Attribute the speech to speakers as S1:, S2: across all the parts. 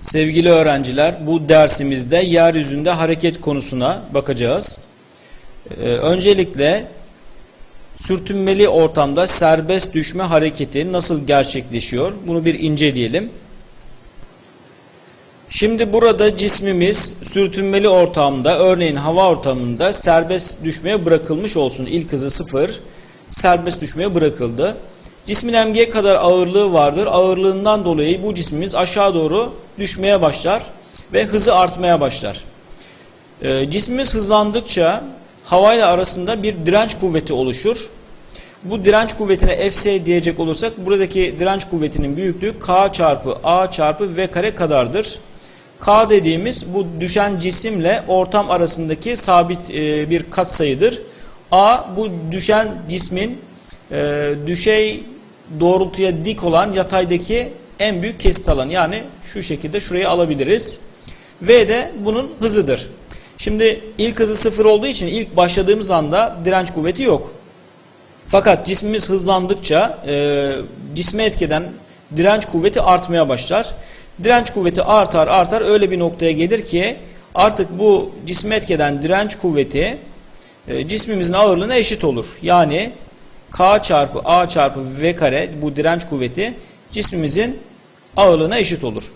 S1: Sevgili öğrenciler, bu dersimizde yeryüzünde hareket konusuna bakacağız. Ee, öncelikle sürtünmeli ortamda serbest düşme hareketi nasıl gerçekleşiyor? Bunu bir inceleyelim. Şimdi burada cismimiz sürtünmeli ortamda, örneğin hava ortamında serbest düşmeye bırakılmış olsun. İlk hızı sıfır, serbest düşmeye bırakıldı. Cismin mg kadar ağırlığı vardır. Ağırlığından dolayı bu cismimiz aşağı doğru düşmeye başlar ve hızı artmaya başlar. Ee, cismimiz hızlandıkça havayla arasında bir direnç kuvveti oluşur. Bu direnç kuvvetine Fs diyecek olursak buradaki direnç kuvvetinin büyüklüğü K çarpı A çarpı V kare kadardır. K dediğimiz bu düşen cisimle ortam arasındaki sabit e, bir katsayıdır. A bu düşen cismin e, düşey doğrultuya dik olan yataydaki en büyük kesit alanı. Yani şu şekilde şurayı alabiliriz. V de bunun hızıdır. Şimdi ilk hızı sıfır olduğu için ilk başladığımız anda direnç kuvveti yok. Fakat cismimiz hızlandıkça e, cisme etkeden direnç kuvveti artmaya başlar. Direnç kuvveti artar artar öyle bir noktaya gelir ki artık bu cisme etkeden direnç kuvveti e, cismimizin ağırlığına eşit olur. Yani K çarpı A çarpı V kare bu direnç kuvveti cismimizin ağırlığına eşit olur.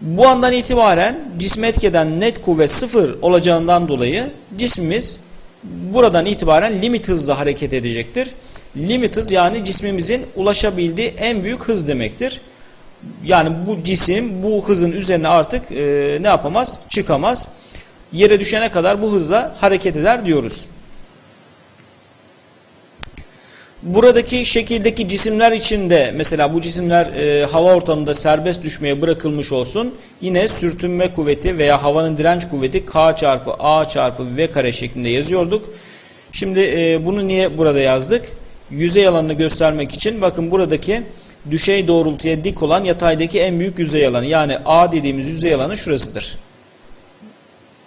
S1: Bu andan itibaren cisme etkeden net kuvvet sıfır olacağından dolayı cismimiz buradan itibaren limit hızla hareket edecektir. Limit hız yani cismimizin ulaşabildiği en büyük hız demektir. Yani bu cisim bu hızın üzerine artık e, ne yapamaz? Çıkamaz. Yere düşene kadar bu hızla hareket eder diyoruz. Buradaki şekildeki cisimler içinde mesela bu cisimler e, hava ortamında serbest düşmeye bırakılmış olsun. Yine sürtünme kuvveti veya havanın direnç kuvveti K çarpı A çarpı V kare şeklinde yazıyorduk. Şimdi e, bunu niye burada yazdık? Yüzey alanını göstermek için bakın buradaki düşey doğrultuya dik olan yataydaki en büyük yüzey alanı. Yani A dediğimiz yüzey alanı şurasıdır.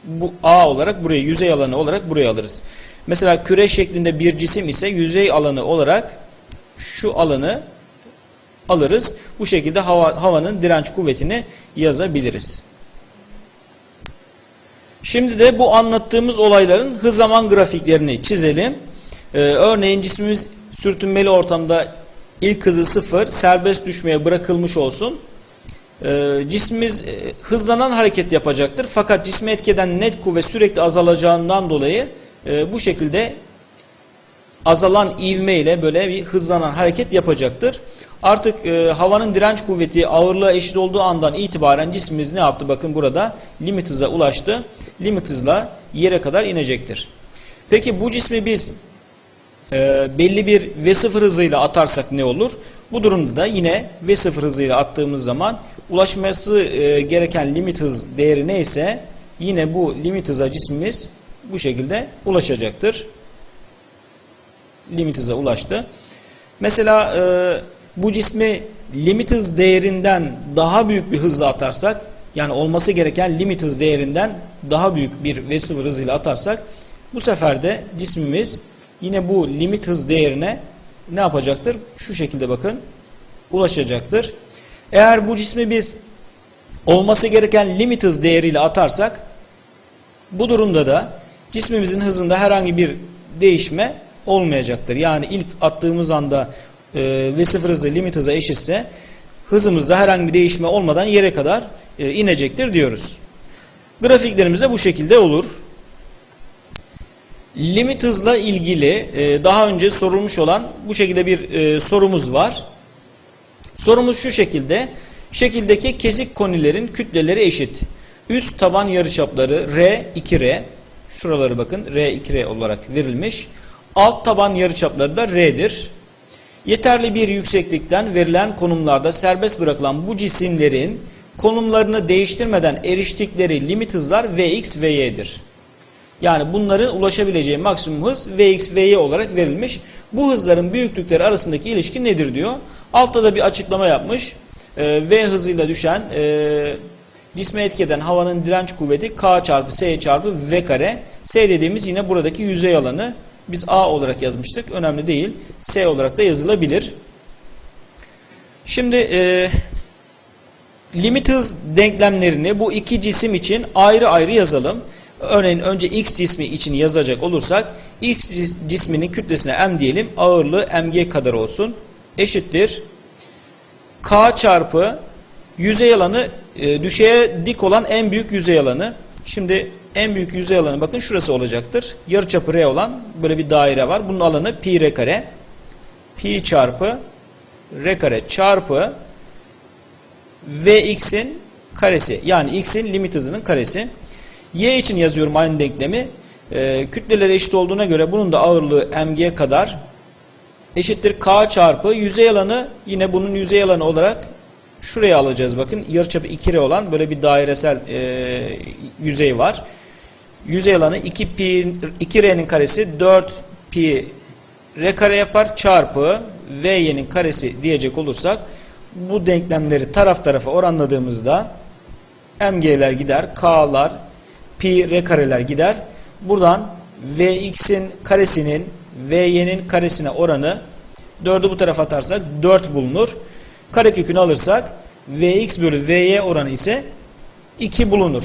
S1: Bu A olarak burayı yüzey alanı olarak buraya alırız. Mesela küre şeklinde bir cisim ise yüzey alanı olarak şu alanı alırız. Bu şekilde hava, havanın direnç kuvvetini yazabiliriz. Şimdi de bu anlattığımız olayların hız zaman grafiklerini çizelim. Ee, örneğin cismimiz sürtünmeli ortamda ilk hızı sıfır, serbest düşmeye bırakılmış olsun. Ee, cismimiz e, hızlanan hareket yapacaktır. Fakat cisme etkeden net kuvvet sürekli azalacağından dolayı e, bu şekilde azalan ivme ile böyle bir hızlanan hareket yapacaktır. Artık e, havanın direnç kuvveti ağırlığa eşit olduğu andan itibaren cismimiz ne yaptı? Bakın burada limit hıza ulaştı. Limit hızla yere kadar inecektir. Peki bu cismi biz e, belli bir V0 hızıyla atarsak ne olur? Bu durumda da yine V0 hızıyla attığımız zaman ulaşması e, gereken limit hız değeri neyse yine bu limit hıza cismimiz bu şekilde ulaşacaktır. Limit hıza ulaştı. Mesela e, bu cismi limit hız değerinden daha büyük bir hızla atarsak yani olması gereken limit hız değerinden daha büyük bir V0 hızıyla atarsak bu sefer de cismimiz yine bu limit hız değerine ne yapacaktır? Şu şekilde bakın ulaşacaktır. Eğer bu cismi biz olması gereken limit hız değeriyle atarsak bu durumda da cismimizin hızında herhangi bir değişme olmayacaktır. Yani ilk attığımız anda e, V0 hızı limit hıza eşitse hızımızda herhangi bir değişme olmadan yere kadar e, inecektir diyoruz. Grafiklerimiz de bu şekilde olur. Limit hızla ilgili e, daha önce sorulmuş olan bu şekilde bir e, sorumuz var. Sorumuz şu şekilde. Şekildeki kesik konilerin kütleleri eşit. Üst taban yarıçapları R 2R. Şuraları bakın R 2R olarak verilmiş. Alt taban yarıçapları da R'dir. Yeterli bir yükseklikten verilen konumlarda serbest bırakılan bu cisimlerin konumlarını değiştirmeden eriştikleri limit hızlar Vx ve Y'dir. Yani bunların ulaşabileceği maksimum hız Vx ve Y olarak verilmiş. Bu hızların büyüklükleri arasındaki ilişki nedir diyor. Altta da bir açıklama yapmış. Ee, v hızıyla düşen e, cisme etkeden havanın direnç kuvveti K çarpı S çarpı V kare. S dediğimiz yine buradaki yüzey alanı. Biz A olarak yazmıştık. Önemli değil. S olarak da yazılabilir. Şimdi e, limit hız denklemlerini bu iki cisim için ayrı ayrı yazalım. Örneğin önce x cismi için yazacak olursak x cis- cisminin kütlesine m diyelim ağırlığı mg kadar olsun eşittir k çarpı yüzey alanı e, düşeye dik olan en büyük yüzey alanı. Şimdi en büyük yüzey alanı bakın şurası olacaktır. Yarıçapı r olan böyle bir daire var. Bunun alanı pi r kare. Pi çarpı r kare çarpı vx'in karesi. Yani x'in limit hızının karesi. Y için yazıyorum aynı denklemi. E, kütleleri eşit olduğuna göre bunun da ağırlığı mg kadar eşittir k çarpı yüzey alanı yine bunun yüzey alanı olarak şuraya alacağız bakın yarıçapı 2r olan böyle bir dairesel e, yüzey var. Yüzey alanı 2 pi 2r'nin karesi 4 pi r kare yapar çarpı v'nin karesi diyecek olursak bu denklemleri taraf tarafa oranladığımızda mg'ler gider, k'lar, pi r kareler gider. Buradan vx'in karesinin vy'nin karesine oranı 4'ü bu tarafa atarsak 4 bulunur. Karekökünü alırsak vx bölü vy oranı ise 2 bulunur.